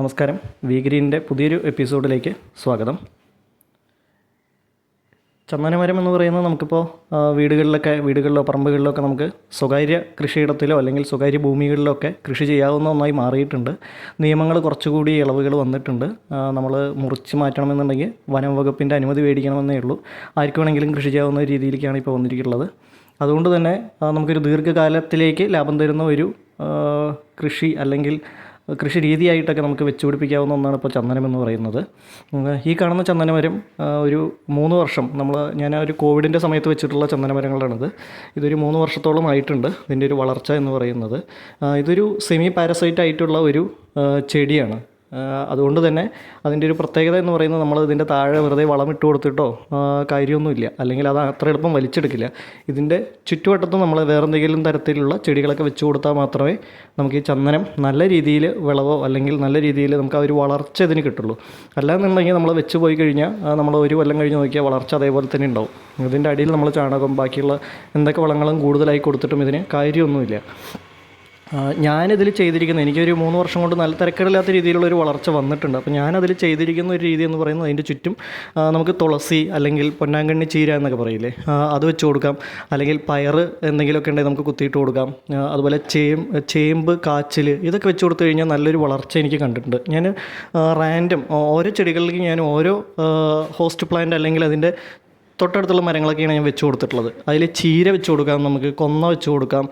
നമസ്കാരം. വി ഗ്രീനിന്റെ പുതിയൊരു എപ്പിസോഡിലേക്ക് സ്വാഗതം. ചന്ദനമരം എന്ന് പറയുന്നത് നമുക്കിപ്പോൾ വീടുകളിലൊക്കെ വീടുകളിലോ പറമ്പുകളിലോ ഒക്കെ നമുക്ക് സ്വകാര്യ കൃഷിയിടത്തിലോ അല്ലെങ്കിൽ സ്വകാര്യ ഭൂമികളിലോ ഒക്കെ കൃഷി ചെയ്യാവുന്ന ഒന്നായി മാറിയിട്ടുണ്ട്. നിയമങ്ങൾ കുറച്ചുകൂടി ഇളവുകൾ വന്നിട്ടുണ്ട്. നമ്മൾ മുറിച്ച് മാറ്റണമെന്നുണ്ടെങ്കിൽ വനം വകുപ്പിന്റെ അനുമതി മേടിക്കണമെന്നേ ഉള്ളൂ. ആർക്ക് വേണമെങ്കിലും കൃഷി ചെയ്യാവുന്ന രീതിയിലേക്കാണ് ഇപ്പോൾ വന്നിരിക്കുന്നത്. അതുകൊണ്ട് തന്നെ നമുക്കൊരു ദീർഘകാലത്തിലേക്ക് ലാഭം തരുന്ന ഒരു കൃഷി അല്ലെങ്കിൽ കൃഷി രീതിയായിട്ടൊക്കെ നമുക്ക് വെച്ചുപിടിപ്പിക്കാവുന്ന ഒന്നാണ് ഇപ്പോൾ ചന്ദനം എന്ന് പറയുന്നത്. ഈ കാണുന്ന ചന്ദനമരം ഒരു മൂന്ന് വർഷം നമ്മൾ ഞാൻ ഒരു കോവിഡിന്റെ സമയത്ത് വെച്ചിട്ടുള്ള ചന്ദനമരങ്ങളാണിത്. ഇതൊരു മൂന്ന് വർഷത്തോളം ആയിട്ടുണ്ട് ഇതിന്റെ ഒരു വളർച്ച എന്ന് പറയുന്നത്. ഇതൊരു സെമി പാരസൈറ്റ് ആയിട്ടുള്ള ഒരു ചെടിയാണ്. അതുകൊണ്ട് തന്നെ അതിന്റെ ഒരു പ്രത്യേകത എന്ന് പറയുന്നത് നമ്മൾ ഇതിന്റെ താഴെ വെറുതെ വളമിട്ട് കൊടുത്തിട്ടോ ആ, കാര്യമൊന്നുമില്ല. അല്ലെങ്കിൽ അത് അത്ര എളുപ്പം വലിച്ചെടുക്കില്ല. ഇതിന്റെ ചുറ്റുവട്ടത്ത് നമ്മൾ വേറെന്തെങ്കിലും തരത്തിലുള്ള ചെടികളൊക്കെ വെച്ച് കൊടുത്താൽ മാത്രമേ നമുക്ക് ഈ ചന്ദനം നല്ല രീതിയിൽ വിളവോ അല്ലെങ്കിൽ നല്ല രീതിയിൽ നമുക്ക് ആ ഒരു വളർച്ച ഇതിന് കിട്ടുള്ളൂ. അല്ലാന്നുണ്ടെങ്കിൽ നമ്മൾ വെച്ച് പോയി കഴിഞ്ഞാൽ നമ്മൾ ഒരു കൊല്ലം കഴിഞ്ഞ് നോക്കിയാൽ വളർച്ച അതേപോലെ തന്നെ ഉണ്ടാവും. ഇതിന്റെ അടിയിൽ നമ്മൾ ചാണകം ബാക്കിയുള്ള എന്തൊക്കെ വളങ്ങളും കൂടുതലായി കൊടുത്തിട്ടും ഇതിന് കാര്യമൊന്നുമില്ല. ഞാനിതിൽ ചെയ്തിരിക്കുന്ന എനിക്കൊരു മൂന്ന് വർഷം കൊണ്ട് നല്ല തിരക്കേടില്ലാത്ത രീതിയിലുള്ള ഒരു വളർച്ച വന്നിട്ടുണ്ട്. അപ്പോൾ ഞാനതിൽ ചെയ്തിരിക്കുന്ന ഒരു രീതി എന്ന് പറയുന്നത് അതിന്റെ ചുറ്റും നമുക്ക് തുളസി അല്ലെങ്കിൽ പൊന്നാങ്കണ്ണി ചീര എന്നൊക്കെ പറയില്ലേ അത് വെച്ച് കൊടുക്കാം. അല്ലെങ്കിൽ പയർ എന്തെങ്കിലുമൊക്കെ ഉണ്ടെങ്കിൽ നമുക്ക് കുത്തിയിട്ട് കൊടുക്കാം. അതുപോലെ ചേം ചേമ്പ് കാച്ചിൽ ഇതൊക്കെ വെച്ച് കൊടുത്തു കഴിഞ്ഞാൽ നല്ലൊരു വളർച്ച എനിക്ക് കണ്ടിട്ടുണ്ട്. ഞാൻ റാൻഡം ഓരോ ചെടികളിലേക്ക് ഞാൻ ഓരോ ഹോസ്റ്റ് പ്ലാന്റ് അല്ലെങ്കിൽ അതിന്റെ തൊട്ടടുത്തുള്ള മരങ്ങളൊക്കെയാണ് ഞാൻ വെച്ച് കൊടുത്തിട്ടുള്ളത്. അതിൽ ചീര വെച്ച് കൊടുക്കാം നമുക്ക് കൊന്ന വെച്ച് കൊടുക്കാം.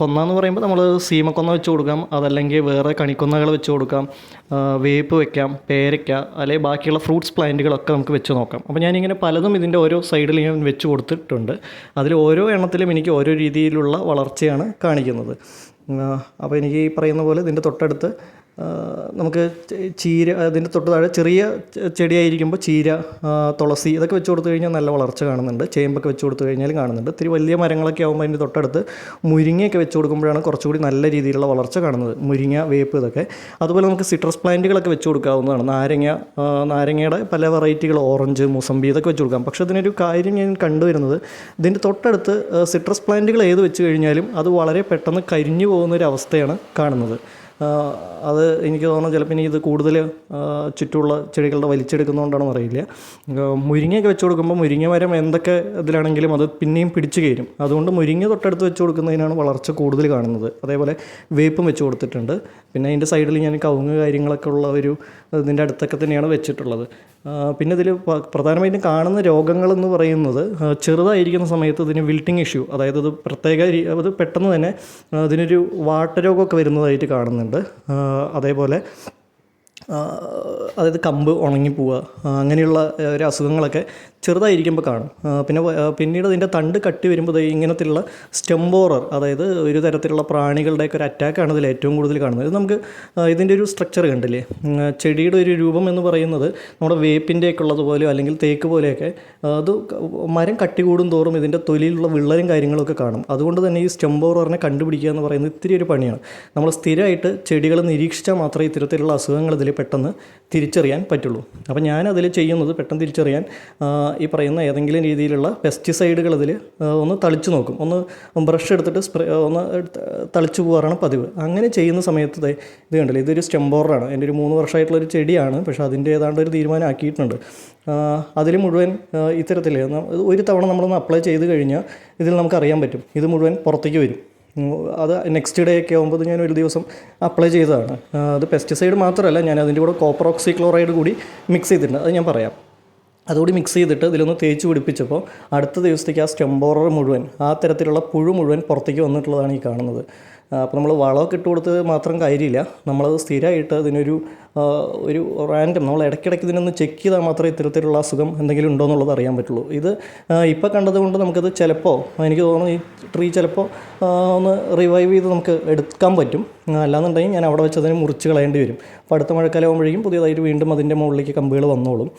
കൊന്ന എന്ന് പറയുമ്പോൾ നമ്മൾ സീമക്കൊന്ന വെച്ച് കൊടുക്കാം അതല്ലെങ്കിൽ വേറെ കണിക്കൊന്നകൾ വെച്ച് കൊടുക്കാം വേപ്പ് വെക്കാം പേരയ്ക്ക അല്ലെങ്കിൽ ബാക്കിയുള്ള ഫ്രൂട്ട്സ് പ്ലാന്റുകളൊക്കെ നമുക്ക് വെച്ച് നോക്കാം. അപ്പോൾ ഞാനിങ്ങനെ പലതും ഇതിന്റെ ഓരോ സൈഡിൽ ഞാൻ വെച്ച് കൊടുത്തിട്ടുണ്ട്. അതിൽ ഓരോ എണ്ണത്തിലും എനിക്ക് ഓരോ രീതിയിലുള്ള വളർച്ചയാണ് കാണിക്കുന്നത്. അപ്പോൾ എനിക്ക് ഈ പറയുന്ന പോലെ ഇതിന്റെ തൊട്ടടുത്ത് നമുക്ക് ചീര അതിന്റെ തൊട്ട് താഴെ ചെറിയ ചെടിയായിരിക്കുമ്പോൾ ചീര തുളസി ഇതൊക്കെ വെച്ച് കൊടുത്തു കഴിഞ്ഞാൽ നല്ല വളർച്ച കാണുന്നുണ്ട്. ചേമ്പൊക്കെ വെച്ച് കൊടുത്തു കഴിഞ്ഞാലും കാണുന്നുണ്ട്. ഇത്തിരി വലിയ മരങ്ങളൊക്കെ ആകുമ്പോൾ അതിന്റെ തൊട്ടടുത്ത് മുരിങ്ങയൊക്കെ വെച്ച് കൊടുക്കുമ്പോഴാണ് കുറച്ചുകൂടി നല്ല രീതിയിലുള്ള വളർച്ച കാണുന്നത്. മുരിങ്ങ വേപ്പ് ഇതൊക്കെ. അതുപോലെ നമുക്ക് സിട്രസ് പ്ലാന്റുകളൊക്കെ വെച്ച് കൊടുക്കാവുന്നതാണ്. നാരങ്ങ നാരങ്ങയുടെ പല വെറൈറ്റികൾ ഓറഞ്ച് മുസമ്പി ഇതൊക്കെ വെച്ച് കൊടുക്കാം. പക്ഷേ ഇതിനൊരു കാര്യം ഞാൻ കണ്ടുവരുന്നത് ഇതിന്റെ തൊട്ടടുത്ത് സിട്രസ് പ്ലാന്റുകൾ ഏത് വെച്ച് കഴിഞ്ഞാലും അത് വളരെ പെട്ടെന്ന് കരിഞ്ഞു പോകുന്ന ഒരു അവസ്ഥയാണ് കാണുന്നത്. അത് എനിക്ക് തോന്നുന്നു ചിലപ്പോൾ ഇനി ഇത് കൂടുതൽ ചുറ്റുമുള്ള ചെടികളുടെ വലിച്ചെടുക്കുന്നതുകൊണ്ടാണോ അറിയില്ല. മുരിങ്ങയൊക്കെ വെച്ച് കൊടുക്കുമ്പോൾ മുരിങ്ങ മരം എന്തൊക്കെ ഇതിലാണെങ്കിലും അത് പിന്നെയും പിടിച്ചു കയറും. അതുകൊണ്ട് മുരിങ്ങ തൊട്ടടുത്ത് വെച്ച് കൊടുക്കുന്നതിനാണ് വളർച്ച കൂടുതൽ കാണുന്നത്. അതേപോലെ വേപ്പും വെച്ച് കൊടുത്തിട്ടുണ്ട്. പിന്നെ അതിന്റെ സൈഡിൽ ഞാൻ കവുങ്ങ് കാര്യങ്ങളൊക്കെ ഉള്ള ഒരു ഇതിന്റെ അടുത്തൊക്കെ തന്നെയാണ് വെച്ചിട്ടുള്ളത്. പിന്നെ ഇതിൽ പ്രധാനമായിട്ടും കാണുന്ന രോഗങ്ങളെന്ന് പറയുന്നത് ചെറുതായിരിക്കുന്ന സമയത്ത് ഇതിന് വിൽട്ടിങ് ഇഷ്യൂ അതായത് ഇത് പ്രത്യേക അത് പെട്ടെന്ന് തന്നെ അതിനൊരു വാട്ടരോഗമൊക്കെ വരുന്നതായിട്ട് കാണുന്നുണ്ട്. ആ, അതേപോലെ അതായത് കമ്പ് ഉണങ്ങി പോവുക അങ്ങനെയുള്ള ഒരു അസുഖങ്ങളൊക്കെ ചെറുതായിരിക്കുമ്പോൾ കാണും. പിന്നെ പിന്നീട് അതിന്റെ തണ്ട് കട്ടി വരുമ്പോൾ ഇങ്ങനത്തെയുള്ള സ്റ്റെംബോറർ അതായത് ഒരു തരത്തിലുള്ള പ്രാണികളുടെയൊക്കെ ഒരു അറ്റാക്കാണ് ഇതിൽ ഏറ്റവും കൂടുതൽ കാണുന്നത്. ഇത് നമുക്ക് ഇതിന്റെ ഒരു സ്ട്രക്ചർ കണ്ടില്ലേ? ചെടിയുടെ ഒരു രൂപം എന്ന് പറയുന്നത് നമ്മുടെ വേപ്പിന്റെയൊക്കെ ഉള്ളതുപോലെയോ അല്ലെങ്കിൽ തേക്ക് പോലെയൊക്കെ അത് മരം കട്ടി കൂടും തോറും ഇതിന്റെ തൊലിയിലുള്ള വിള്ളലും കാര്യങ്ങളൊക്കെ കാണും. അതുകൊണ്ട് തന്നെ ഈ സ്റ്റെംബോററിനെ കണ്ടുപിടിക്കുക എന്ന് പറയുന്നത് ഇത്തിരി ഒരു പണിയാണ്. നമ്മൾ സ്ഥിരമായിട്ട് ചെടികൾ നിരീക്ഷിച്ചാൽ മാത്രമേ ഇത്തരത്തിലുള്ള അസുഖങ്ങൾ ഇതിൽ പെട്ടെന്ന് തിരിച്ചറിയാൻ പറ്റുള്ളൂ. അപ്പോൾ ഞാൻ അതിൽ ചെയ്യുന്നത് പെട്ടെന്ന് തിരിച്ചറിയാൻ ഈ പറയുന്ന ഏതെങ്കിലും രീതിയിലുള്ള പെസ്റ്റിസൈഡുകൾ അതിൽ ഒന്ന് തളിച്ചു നോക്കും. ഒന്ന് ബ്രഷ് എടുത്തിട്ട് സ്പ്രേ ഒന്ന് തളിച്ചു പോകാറാണ് പതിവ്. അങ്ങനെ ചെയ്യുന്ന സമയത്ത് ഇത് കണ്ടില്ല ഇതൊരു സ്റ്റെംബോറാണ് എന്റെ ഒരു മൂന്ന് വർഷമായിട്ടുള്ളൊരു ചെടിയാണ് പക്ഷേ അതിന്റെ ഏതാണ്ട് ഒരു തീരുമാനം ആക്കിയിട്ടുണ്ട്. അതിൽ മുഴുവൻ ഇത്തരത്തിൽ ഒരു തവണ നമ്മളൊന്ന് അപ്ലൈ ചെയ്ത് കഴിഞ്ഞാൽ ഇതിൽ നമുക്കറിയാൻ പറ്റും. ഇത് മുഴുവൻ പുറത്തേക്ക് വരും. അത് നെക്സ്റ്റ് ഡേ ഒക്കെ ആകുമ്പോൾ ഞാൻ ഒരു ദിവസം അപ്ലൈ ചെയ്തതാണ്. അത് പെസ്റ്റിസൈഡ് മാത്രമല്ല ഞാൻ അതിന്റെ കൂടെ കോപ്പർ ഓക്സിക്ലോറൈഡ് കൂടി മിക്സ് ചെയ്തിട്ടുണ്ട്. അത് ഞാൻ പറയാം. അതുകൂടി മിക്സ് ചെയ്തിട്ട് ഇതിലൊന്ന് തേച്ച് പിടിപ്പിച്ചപ്പോൾ അടുത്ത ദിവസത്തേക്ക് ആ സ്റ്റെമ്പോറർ മുഴുവൻ ആ തരത്തിലുള്ള പുഴു മുഴുവൻ പുറത്തേക്ക് വന്നിട്ടുള്ളതാണ് ഈ കാണുന്നത്. അപ്പോൾ നമ്മൾ വളമൊക്കെ ഇട്ട് കൊടുത്ത് മാത്രം കാര്യമില്ല. നമ്മളത് സ്ഥിരമായിട്ട് അതിനൊരു ഒരു റാൻഡം നമ്മൾ ഇടയ്ക്കിടയ്ക്ക് ഇതിനൊന്ന് ചെക്ക് ചെയ്താൽ മാത്രമേ ഇത്തരത്തിലുള്ള അസുഖം എന്തെങ്കിലും ഉണ്ടോ എന്നുള്ളത് അറിയാൻ പറ്റുള്ളൂ. ഇത് ഇപ്പോൾ കണ്ടതുകൊണ്ട് നമുക്കത് ചിലപ്പോൾ എനിക്ക് തോന്നുന്നു ഈ ട്രീ ചിലപ്പോൾ ഒന്ന് റിവൈവ് ചെയ്ത് നമുക്ക് എടുക്കാൻ പറ്റും. അല്ലാന്നുണ്ടെങ്കിൽ ഞാൻ അവിടെ വെച്ച് അതിനെ മുറിച്ച് കളയേണ്ടി വരും. അപ്പോൾ അടുത്ത മഴക്കാലം ആകുമ്പോഴേക്കും പുതിയതായിട്ട് വീണ്ടും അതിന്റെ മുകളിലേക്ക് കമ്പുകൾ വന്നോളും.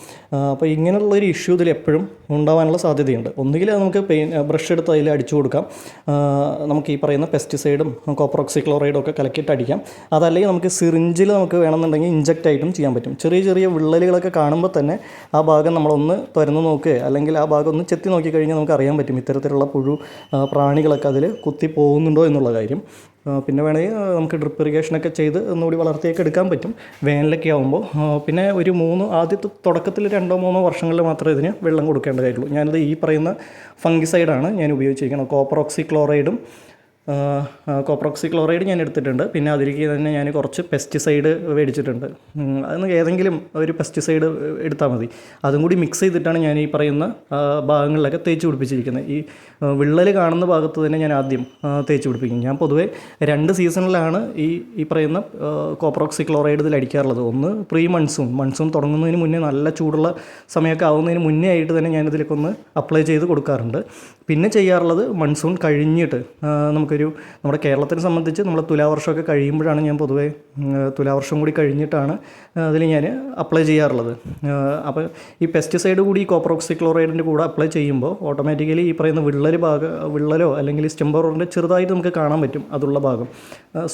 അപ്പോൾ ഇങ്ങനെയുള്ള ഒരു ഇഷ്യൂ ഇതിൽ എപ്പോഴും ഉണ്ടാവാനുള്ള സാധ്യതയുണ്ട്. ഒന്നുകിൽ നമുക്ക് പെയിൻ ബ്രഷ് എടുത്ത് അതിൽ അടിച്ചു കൊടുക്കാം. നമുക്ക് ഈ പറയുന്ന പെസ്റ്റിസൈഡും കോപ്രോക്സിക്ലോറൈഡും ഒക്കെ കലക്കിയിട്ട് അടിക്കാം അതല്ലെങ്കിൽ നമുക്ക് സിറിഞ്ചിൽ നമുക്ക് വേണമെന്നുണ്ടെങ്കിൽ ഇഞ്ചക്റ്റ് ആയിട്ടും ചെയ്യാൻ പറ്റും. ചെറിയ ചെറിയ വിള്ളലുകളൊക്കെ കാണുമ്പോൾ തന്നെ ആ ഭാഗം നമ്മളൊന്ന് തുരന്ന് നോക്കുക അല്ലെങ്കിൽ ആ ഭാഗം ഒന്ന് ചെത്തി നോക്കിക്കഴിഞ്ഞാൽ നമുക്ക് അറിയാൻ പറ്റും ഇത്തരത്തിലുള്ള പുഴു പ്രാണികളൊക്കെ അതിൽ കുത്തി പോകുന്നുണ്ടോ എന്നുള്ള കാര്യം. പിന്നെ വേണമെങ്കിൽ നമുക്ക് ഡ്രിപ്പ് ഇറിഗേഷനൊക്കെ ചെയ്ത് ഒന്നുകൂടി വളർത്തിയൊക്കെ എടുക്കാൻ പറ്റും വേനലൊക്കെ ആകുമ്പോൾ പിന്നെ ഒരു മൂന്ന് ആദ്യത്തെ തുടക്കത്തിൽ രണ്ടോ മൂന്നോ വർഷങ്ങളിൽ മാത്രമേ ഇതിന് വെള്ളം കൊടുക്കേണ്ടതായിട്ടുള്ളൂ. ഞാനിത് ഈ പറയുന്ന ഫംഗിസൈഡാണ് ഞാൻ ഉപയോഗിച്ചിരിക്കുന്നത്. കോപ്പറോക്സി ക്ലോറൈഡും കോപ്രോക്സി ക്ലോറൈഡ് ഞാൻ എടുത്തിട്ടുണ്ട്. പിന്നെ അതിലേക്ക് തന്നെ ഞാൻ കുറച്ച് പെസ്റ്റിസൈഡ് മേടിച്ചിട്ടുണ്ട്. ഉം, അതിന് ഏതെങ്കിലും ഒരു പെസ്റ്റിസൈഡ് എടുത്താൽ മതി. അതും കൂടി മിക്സ് ചെയ്തിട്ടാണ് ഞാൻ ഈ പറയുന്ന ഭാഗങ്ങളിലൊക്കെ തേച്ച് പിടിപ്പിച്ചിരിക്കുന്നത്. ഈ വിള്ളൽ കാണുന്ന ഭാഗത്ത് തന്നെ ഞാൻ ആദ്യം തേച്ച് പിടിപ്പിക്കും. ഞാൻ പൊതുവേ രണ്ട് സീസണിലാണ് ഈ ഈ പറയുന്ന കോപ്രോക്സി ക്ലോറൈഡ് ഇതിൽ അടിക്കാറുള്ളത്. ഒന്ന് പ്രീ മൺസൂൺ മൺസൂൺ തുടങ്ങുന്നതിന് മുന്നേ നല്ല ചൂടുള്ള സമയമൊക്കെ ആവുന്നതിന് മുന്നേ ആയിട്ട് തന്നെ ഞാൻ ഇതിലേക്ക് ഒന്ന് അപ്ലൈ ചെയ്ത് കൊടുക്കാറുണ്ട്. പിന്നെ ചെയ്യാറുള്ളത് മൺസൂൺ കഴിഞ്ഞിട്ട് ആ, നമുക്കൊരു നമ്മുടെ കേരളത്തിനെ സംബന്ധിച്ച് നമ്മൾ തുലാവർഷമൊക്കെ കഴിയുമ്പോഴാണ് ഞാൻ പൊതുവേ തുലാവർഷം കൂടി കഴിഞ്ഞിട്ടാണ് അതിൽ ഞാൻ അപ്ലൈ ചെയ്യാറുള്ളത്. അപ്പോൾ ഈ പെസ്റ്റിസൈഡ് കൂടി ഈ കോപ്രോക്സി കൂടെ അപ്ലൈ ചെയ്യുമ്പോൾ ഓട്ടോമാറ്റിക്കലി ഈ പറയുന്ന വിള്ളൽ ഭാഗം വിള്ളലോ അല്ലെങ്കിൽ സ്റ്റെമ്പറിന്റെ ചെറുതായിട്ട് നമുക്ക് കാണാൻ പറ്റും അതുള്ള ഭാഗം.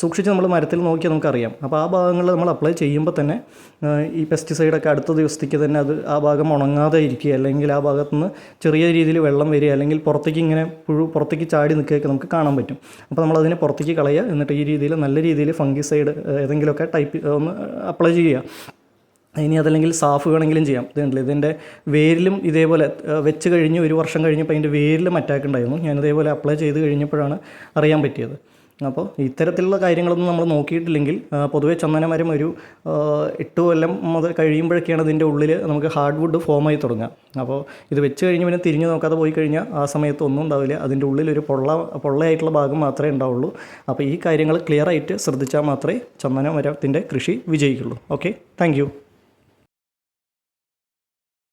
സൂക്ഷിച്ച് നമ്മൾ മരത്തിൽ നോക്കിയാൽ നമുക്കറിയാം. അപ്പോൾ ആ ഭാഗങ്ങളിൽ നമ്മൾ അപ്ലൈ ചെയ്യുമ്പോൾ തന്നെ ഈ പെസ്റ്റിസൈഡൊക്കെ അടുത്ത ദിവസത്തേക്ക് തന്നെ അത് ആ ഭാഗം ഉണങ്ങാതെ ഇരിക്കുക. അല്ലെങ്കിൽ ആ ഭാഗത്തുനിന്ന് ചെറിയ രീതിയിൽ വെള്ളം വരിക. അല്ലെങ്കിൽ പുറത്തേക്ക് ഇങ്ങനെ പുഴു പുറത്തേക്ക് ചാടി നിൽക്കുകയൊക്കെ നമുക്ക് കാണാൻ പറ്റും. അപ്പോൾ നമ്മൾ അതിനെ പുറത്തേക്ക് കളയുക എന്നിട്ട് ഈ രീതിയിൽ നല്ല രീതിയിൽ ഫംഗിസൈഡ് ഏതെങ്കിലുമൊക്കെ ടൈപ്പ് ഒന്ന് അപ്ലൈ ചെയ്യുക. ഇനി അതല്ലെങ്കിൽ സാഫ് വേണമെങ്കിലും ചെയ്യാം. ഇതുണ്ടല്ലോ ഇതിന്റെ വേരിലും ഇതേപോലെ വെച്ച് കഴിഞ്ഞ് ഒരു വർഷം കഴിഞ്ഞപ്പോൾ അതിന്റെ വേരിലും അറ്റാക്ക് ഉണ്ടായിരുന്നു. ഞാൻ ഇതേപോലെ അപ്ലൈ ചെയ്ത് കഴിഞ്ഞപ്പോഴാണ് അറിയാൻ പറ്റിയത്. അപ്പോൾ ഇത്തരത്തിലുള്ള കാര്യങ്ങളൊന്നും നമ്മൾ നോക്കിയിട്ടില്ലെങ്കിൽ പൊതുവെ ചന്ദനമരം ഒരു എട്ട് കൊല്ലം മുതൽ കഴിയുമ്പോഴൊക്കെയാണ് ഇതിന്റെ ഉള്ളിൽ നമുക്ക് ഹാർഡ് വുഡ് ഫോമായി തുടങ്ങുക. അപ്പോൾ ഇത് വെച്ച് കഴിഞ്ഞ് പിന്നെ തിരിഞ്ഞു നോക്കാതെ പോയി കഴിഞ്ഞാൽ ആ സമയത്ത് ഒന്നും ഉണ്ടാവില്ല. അതിന്റെ ഉള്ളിൽ ഒരു പൊള്ള പൊള്ളയായിട്ടുള്ള ഭാഗം മാത്രമേ ഉണ്ടാവുള്ളൂ. അപ്പോൾ ഈ കാര്യങ്ങൾ ക്ലിയർ ആയിട്ട് ശ്രദ്ധിച്ചാൽ മാത്രമേ ചന്ദനമരത്തിന്റെ കൃഷി വിജയിക്കുള്ളൂ. Okay thank